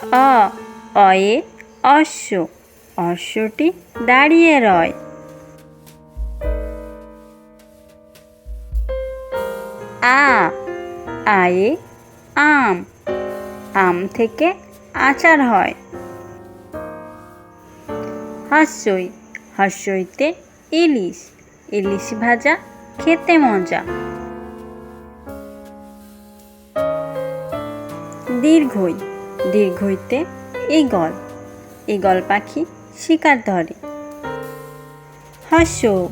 অ, অয়ে অশ্ব অশ্বটি দাঁড়িয়ে রয়। আ, আয়ে, আম। আম থেকে আচার হয়। হাস্যই, হাস্যইতে ইলিশ। ইলিশ ভাজা খেতে মজা। দীর্ঘই দীর্ঘইতে ঈগল। ঈগল পাখি শিকার ধরে। হাস্য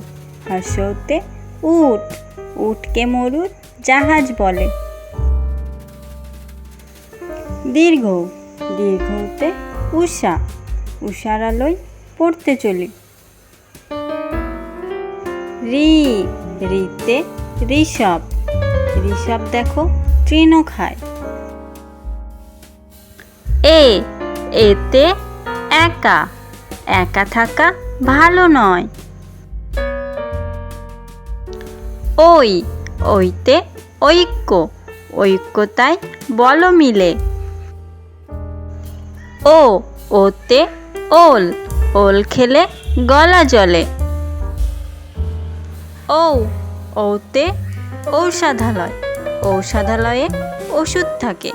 হাস্যতে উট উটকে মরুর জাহাজ বলে। দীর্ঘ দীর্ঘতে উষা, উষার আলোয় পড়তে চলি। রি, রিতে ঋষভ। ঋষভ দেখো তৃণ খায় এ, এতে একা। একা থাকা ভালো নয়। ওই, ওইতে ঐক্য। ঐক্যতায় বল মিলে। ও, ওতে ওল। ওল খেলে গলা জলে ও, ওতে ঔষধালয়। ঔষধালয়ে ওষুধ থাকে।